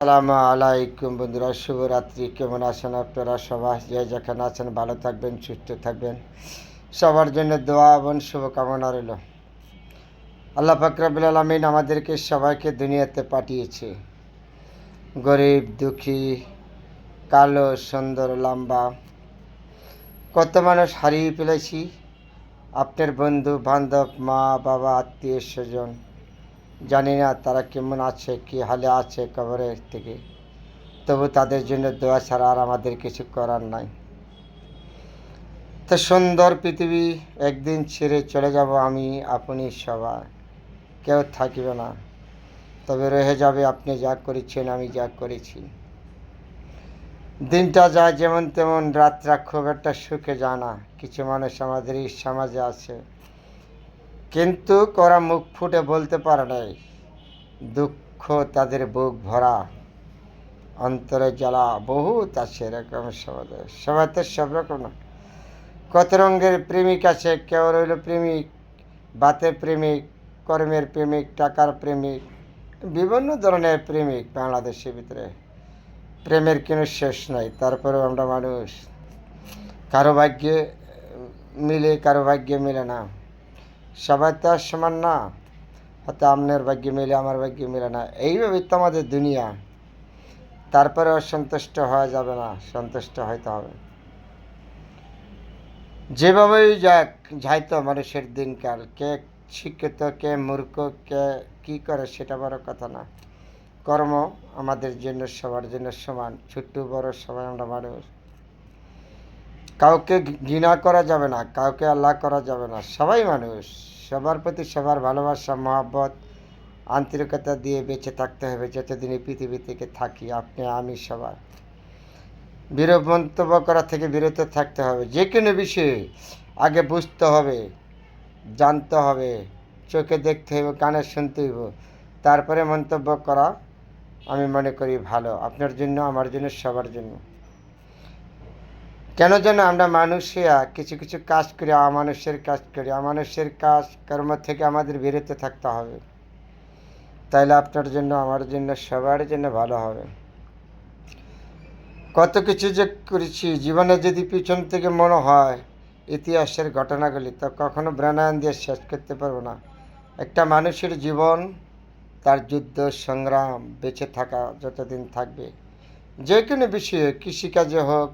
আসসালামু আলাইকুম বন্ধুরা, শুভরাত্রি। কেমন আছেন আপনারা সবাই? যে যেখানে আছেন, ভালো থাকবেন, সুস্থ থাকবেন। সবার জন্য দোয়া এবং শুভকামনা রইল। আল্লাহ ফাকরাবুল আলমিন আমাদেরকে সবাইকে দুনিয়াতে পাঠিয়েছে। গরিব, দুঃখী, কালো, সুন্দর, লম্বা। কত মানুষ হারিয়ে ফেলেছি। আপনার বন্ধু, বান্ধব, মা, বাবা, আত্মীয়, স্বজন। জানি না তারা কেমন আছে, কি হালে আছে কবরের থেকে। তবু তাদের জন্য দোয়া ছাড়া আর আমাদের কিছু করার নাই। তো সুন্দর পৃথিবী, একদিন ছেড়ে চলে যাব আমি, আপনি সবাই। কেউ থাকিবে না। তবে রয়ে যাবে আপনি যা করেছেন, আমি যা করেছি। দিনটা যায় যেমন তেমন রাতটা খুব একটা সুখে যায় না। কিছু মানুষ আমাদের এই সমাজে আছে। কিন্তু করা মুখ ফুটে বলতে পারে নাই। দুঃখ তাদের বুক ভরা। অন্তরে জ্বালা বহুত আছে এরকম সমাজে। সবাই তো সব রকম না। কত রঙের প্রেমিক আছে, কেউ রইল প্রেমিক, বাতের প্রেমিক, কর্মের প্রেমিক, টাকার প্রেমিক, বিভিন্ন ধরনের প্রেমিক বাংলাদেশের ভিতরে। প্রেমের কোনো শেষ নাই, তারপরেও আমরা মানুষ। কারও ভাগ্যে মিলে, কারও ভাগ্যে মিলে না। সবাই তো আর সমান না। হয়তো আপনার ভাগ্যে মিলে, আমার ভাগ্যে মিলে না। এইভাবেই তো আমাদের দুনিয়া। তারপরে সন্তুষ্ট হওয়া যাবে না। সন্তুষ্ট হইতে হবে। যেভাবেই যাক যাইতো মানুষের দিনকাল। কে শিক্ষিত, কে মূর্খ, কে কি করে, সেটা বড় কথা না। কর্ম আমাদের জন্য সবার জন্য সমান। ছোট্ট, বড়, সবাই আমরা মানুষ। কাউকে ঘৃণা করা যাবে না, কাউকে আল্লাহ করা যাবে না। সবাই মানুষ, সবার প্রতি সবার ভালোবাসা, মহাব্বত, আন্তরিকতা দিয়ে বেঁচে থাকতে হবে। যতদিন এই পৃথিবী থেকে থাকি, আপনি, আমি, সবার। বিরূপ মন্তব্য করা থেকে বিরত থাকতে হবে। যে কোনো বিষয়ে আগে বুঝতে হবে, জানতে হবে, চোখে দেখতে হবে কানে শুনতে হইব। তারপরে মন্তব্য করা আমি মনে করি ভালো। আপনার জন্য, আমার জন্য, সবার জন্য। কেন যেন আমরা মানুষিয়া কিছু কিছু কাজ করি অমানুষের কাজ করি, অমানুষের কাজ কর্ম থেকে আমাদের বিরত থাকতে হবে। তাইলে আপনার জন্য, আমার জন্য, সবার জন্য ভালো হবে। কত কিছু যে করেছি, জীবনে যদি পিছন থেকে মনে হয় ইতিহাসের ঘটনাগুলি, তো কখনো ব্রাণায়ন দিয়ে শেষ করতে পারব না। একটা মানুষের জীবন, তার যুদ্ধ, সংগ্রাম, বেঁচে থাকা যতদিন থাকবে, যে কোনো বিষয়ে, কৃষিকাজে হোক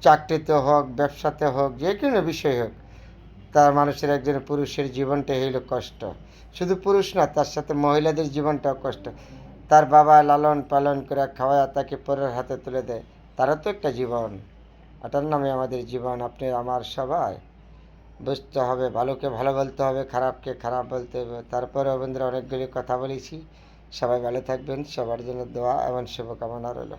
চাকরিতে হোক, ব্যবসাতে হোক, যে কোনো বিষয় হোক, তার মানুষের একজন পুরুষের জীবনটা হইল কষ্ট। শুধু পুরুষ না, তার সাথে মহিলাদের জীবনটাও কষ্ট। তার বাবা লালন পালন করে খাওয়ায় তাকে পরের হাতে তুলে দেয়। তারও তো একটা জীবন। এটার নামে আমাদের জীবন, আপনি আমার সবাই। বুঝতে হবে, ভালোকে ভালো বলতে হবে, খারাপকে খারাপ বলতে হবে। তারপরে বন্ধুরা, অনেকগুলি কথা বলেছি। সবাই ভালো থাকবেন। সবার জন্য দোয়া এবং শুভকামনা রইল।